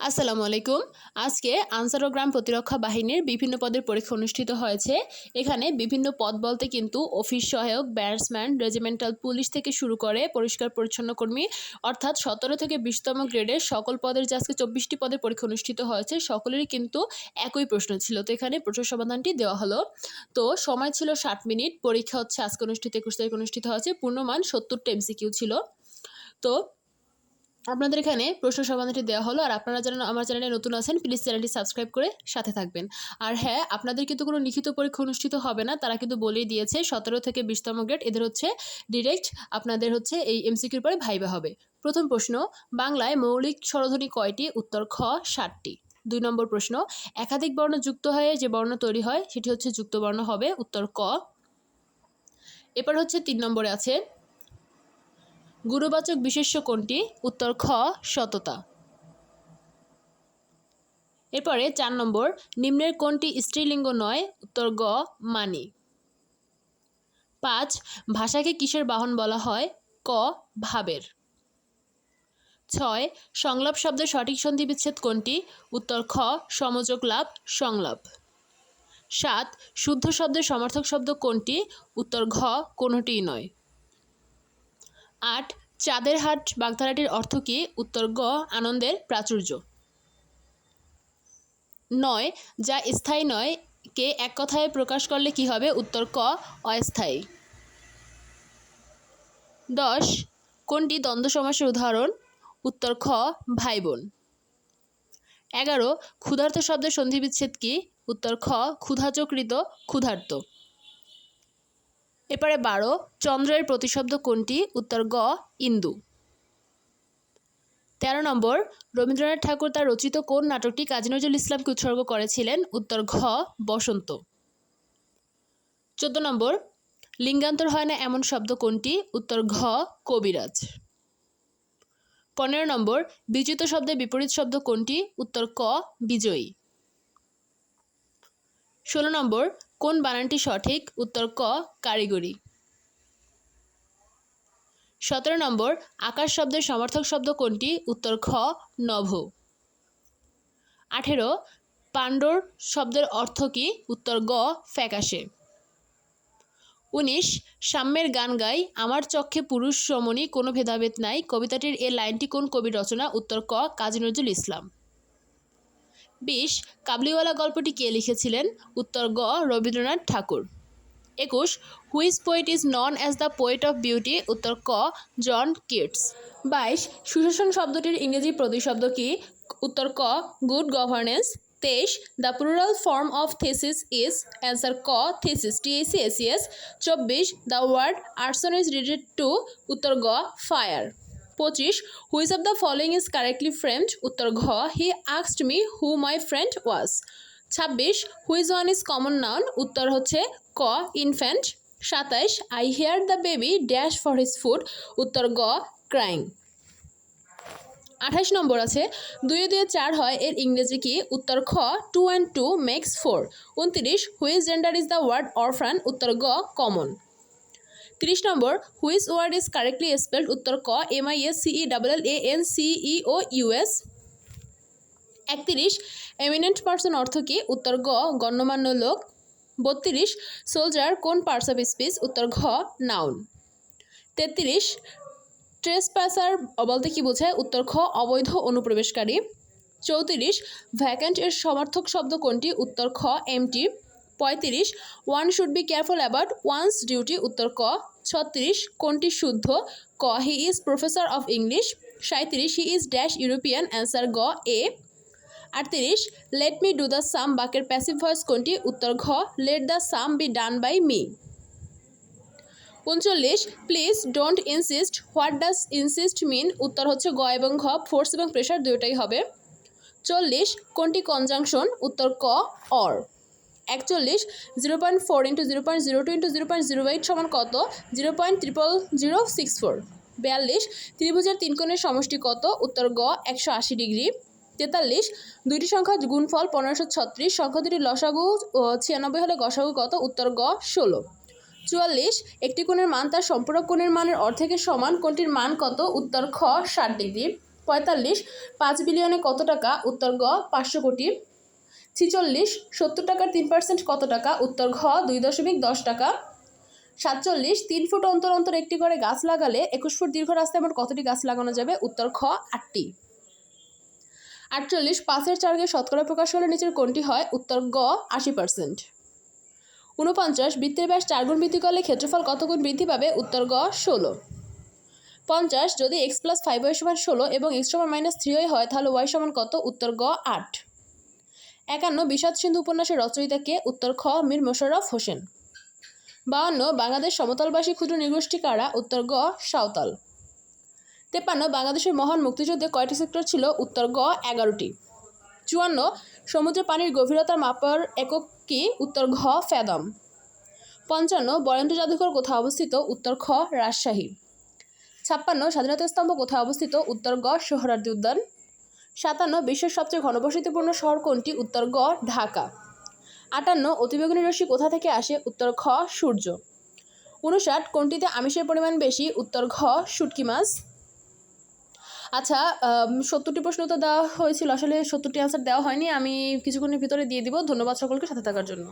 আসসালামু আলাইকুম। আজকে আনসারোগ্রাম প্রতিরক্ষা বাহিনীর বিভিন্ন পদের পরীক্ষা অনুষ্ঠিত হয়েছে। এখানে বিভিন্ন পদ বলতে কিন্তু অফিস সহায়ক, ব্যাটসম্যান, রেজিমেন্টাল পুলিশ থেকে শুরু করে পরিষ্কার পরিচ্ছন্ন কর্মী, অর্থাৎ সতেরো থেকে বিশতম গ্রেডের সকল পদের যে আজকে চব্বিশটি পদের পরীক্ষা অনুষ্ঠিত হয়েছে, সকলেরই কিন্তু একই প্রশ্ন ছিল। তো এখানে প্রশ্ন সমাধানটি দেওয়া হলো। তো সময় ছিল ষাট মিনিট, পরীক্ষা হচ্ছে আজকে অনুষ্ঠিত, একুশ তারিখ অনুষ্ঠিত হয়েছে, পূর্ণমান সত্তরটা এমসিকিউ ছিল। তো আপনাদের এখানে প্রশ্ন সমাধানটি দেওয়া হলো, আর আপনারা যারা আমার চ্যানেলে নতুন আছেন প্লিজ চ্যানেলটি সাবস্ক্রাইব করে সাথে থাকবেন। আর হ্যাঁ আপনাদের কিন্তু কোনো লিখিত পরীক্ষা অনুষ্ঠিত হবে না, তারা কিন্তু বলেই দিয়েছে, সতেরো থেকে বিশতম গ্রেড এদের হচ্ছে ডিরেক্ট আপনাদের হচ্ছে এই এমসিকিউর পরে ভাইবা হবে। প্রথম প্রশ্ন, বাংলায় মৌলিক স্বরধ্বনি কয়টি? উত্তর, খ ষাটটি দুই নম্বর প্রশ্ন, একাধিক বর্ণ যুক্ত হয়ে যে বর্ণ তৈরি হয়, সেটি হচ্ছে যুক্ত বর্ণ হবে, উত্তর, ক। এরপর হচ্ছে তিন নম্বরে আছে গুরুবাচক বিশেষ্য কোনটি? উত্তর, খ, সততা। এরপরে চার নম্বর, নিম্নের কোনটি স্ত্রীলিঙ্গ নয়? উত্তর, গ, মানি। পাঁচ, ভাষাকে কিসের বাহন বলা হয়? ক, ভাবের। ছয়, সংলাপ শব্দের সঠিক সন্ধি বিচ্ছেদ কোনটি? উত্তর, খ, সমযোগ লাভ, সংলাপ। সাত, শুদ্ধ শব্দের সমর্থক শব্দ কোনটি? উত্তর, ঘ, কোনোটিই নয়। আট চাঁদের হাট বাগধারাটির অর্থ কী? উত্তর গ, আনন্দের প্রাচুর্য। নয়, যা স্থায়ী নয়, কে এক কথায় প্রকাশ করলে কি হবে? উত্তর ক, অস্থায়ী। দশ, কোনটি দ্বন্দ্ব সমাসের উদাহরণ? উত্তর খ ভাই বোন এগারো, ক্ষুধার্ত শব্দের সন্ধিবিচ্ছেদ কি? উত্তর খ, ক্ষুধাচকৃত, ক্ষুধার্ত। এরপরে বারো, চন্দ্রের প্রতিশব্দ কোনটি? উত্তর গ, ইন্দু। তেরো নম্বর, রবীন্দ্রনাথ ঠাকুর তার রচিত কোন নাটকটি কাজী নজরুল ইসলামকে উৎসর্গ করেছিলেন? উত্তর ঘ, বসন্ত। চোদ্দ নম্বর, লিঙ্গান্তর হয় না এমন শব্দ কোনটি? উত্তর ঘ, কবিরাজ। পনেরো নম্বর বিজিত শব্দের বিপরীত শব্দ কোনটি? উত্তর ক, বিজয়ী। ষোলো নম্বর কোন বানানটি সঠিক? উত্তর ক, কারিগরি। সতেরো নম্বর, আকাশ শব্দের সমর্থক শব্দ কোনটি? উত্তর খ, নভ। আঠেরো, পাণ্ডর শব্দের অর্থ কী? উত্তর গ, ফ্যাকাশে। উনিশ, সাম্যের গান গাই, আমার চক্ষে পুরুষ রমণী কোনো ভেদাভেদ নাই। কবিতাটির এ লাইনটি কোন কবির রচনা? উত্তর ক, কাজী নজরুল ইসলাম। বিশ, কাবলিওয়ালা গল্পটি কে লিখেছিলেন? উত্তর গ, রবীন্দ্রনাথ ঠাকুর। একুশ, which poet is known as the poet of beauty, উত্তর ক, জন কিটস। বাইশ, সুশাসন শব্দটির ইংরেজি প্রতিশব্দ কি? উত্তর ক, গুড গভর্নেন্স। তেইশ, the plural form of thesis is, answer ক, থেসিস টিএসি এসিএস চব্বিশ, the word arson is related to, উত্তর গ, ফায়ার। পঁচিশ which of the following is correctly framed উত্তর ঘ হি আক্সড me who my friend was ছাব্বিশ which one is common noun উত্তর হচ্ছে ক ইনফ্যান্ট সাতাইশ I hear the baby dash for his food উত্তর গ ক্রাইং আঠাশ নম্বর আছে, দুয়ে দুয়ে চার হয়, এর ইংরেজি কি? উত্তর খ two and two makes four উনত্রিশ which gender is the word orphan উত্তর গ কমন তিরিশ নম্বর which word is correctly spelled উত্তর ক, M I S C E double L A N C E O U S একত্রিশ, eminent person অর্থ কি? উত্তর গ, গণ্যমান্য লোক। বত্রিশ, সোলজার কোন পার্টস অফ স্পিচ? উত্তর ঘ, নাউন। তেত্রিশ ট্রেসপ্যাসার বলতে কি বোঝায়? উত্তর খ, অবৈধ অনুপ্রবেশকারী। চৌত্রিশ, ভ্যাকেন্ট এর সমর্থক শব্দ কোনটি? উত্তর খ, এমটি। পঁয়ত্রিশ one should be careful about one's duty উত্তর ক, ছত্রিশ, কোনটি শুদ্ধ? ক he is professor of English সাঁত্রিশ he is dash European answer গ এ আটত্রিশ let me do the sum Baker passive voice কোনটি? উত্তর ঘ let the sum be done by me উনচল্লিশ please don't insist what does insist mean উত্তর হচ্ছে গ এবং ঘ ফোর্স এবং প্রেশার দুটোই হবে। চল্লিশ, কোনটি কনজাংশন উত্তর ক অর একচল্লিশ zero point four into zero point zero two into zero point zero eight সমান কত? Zero point triple zero six four বিয়াল্লিশ, ত্রিভুজের তিন কোণের সমষ্টি কত? উত্তর গ, একশো আশি ডিগ্রি। তেতাল্লিশ, দুইটি সংখ্যা গুণফল পনেরোশো ছত্রিশ, সংখ্যা দুটি লসাগু ছিয়ানব্বই হলে গসাগু কত? উত্তর গ, ষোলো। চুয়াল্লিশ, একটি কোণের মান তার সম্পূরক কোণের মানের অর্ধেকের সমান কোনটির মান কত? উত্তর খ, ষাট ডিগ্রি। পঁয়তাল্লিশ, পাঁচ বিলিয়নে কত টাকা? উত্তর গ, পাঁচশো কোটি। ছিচল্লিশ, সত্তর টাকার তিন পার্সেন্ট কত টাকা? উত্তর ঘ, দুই দশমিক দশ টাকা। সাতচল্লিশ, তিন ফুট অন্তর অন্তর একটি করে গাছ লাগালে একুশ ফুট দীর্ঘ রাস্তায় মোট কতটি গাছ লাগানো যাবে? উত্তর খ আটটি। আটচল্লিশ, পাঁচের চারকে শতকরা প্রকাশ হলে নিচের কোনটি হয়? উত্তর গ, আশি পার্সেন্ট উনপঞ্চাশ বৃত্তের ব্যাস চার গুণ বৃদ্ধি করলে ক্ষেত্রফল কত গুণ বৃদ্ধি পাবে? উত্তর গ, ষোলো। পঞ্চাশ, যদি এক্স প্লাস ফাইভ ওয়াই সমান ষোলো এবং এক্স সমান মাইনাস থ্রি হয়, তাহলে ওয়াই সমান কত? উত্তর গ, আট। একান্ন বিষাদ সিন্ধু উপন্যাসের রচয়িতা কে উত্তর খ মীর মোশাররফ হোসেন। বাউন্ন বাংলাদেশ সমতলবাসী ক্ষুদ্র নৃগোষ্ঠী কারা? উত্তর গ, সাঁওতাল। তেপান্ন বাংলাদেশের মহান মুক্তিযুদ্ধে কয়টি সেক্টর ছিল? উত্তর গ, এগারোটি। চুয়ান্ন সমুদ্রের পানির গভীরতার মাপার একক কি? উত্তর ঘ ফ্যাদম পঞ্চান্ন, বরেন্দ্র জাদুঘর কোথায় অবস্থিত? উত্তর খ, রাজশাহী। ছাপ্পান্ন, স্বাধীনতা স্তম্ভ কোথায় অবস্থিত? উত্তর গ সোহরার্দি উদ্যান। সাতান্ন বিশ্বের সবচেয়ে ঘনবসতিপূর্ণ শহর কোনটি? উত্তর গ, ঢাকা। আটান্ন, অতিবেগুনি রশ্মি কোথা থেকে আসে? উত্তর খ, সূর্য। উনষাট, কোনটিতে আমিষের পরিমাণ বেশি? উত্তর ঘ, শুটকি মাছ। আচ্ছা সত্তরটি প্রশ্ন তো দেওয়া হয়েছিল। আসলে সত্তরটি আনসার দেওয়া হয়নি। আমি কিছুক্ষণের ভিতরে দিয়ে দিব। ধন্যবাদ সকলকে সাথে থাকার জন্য।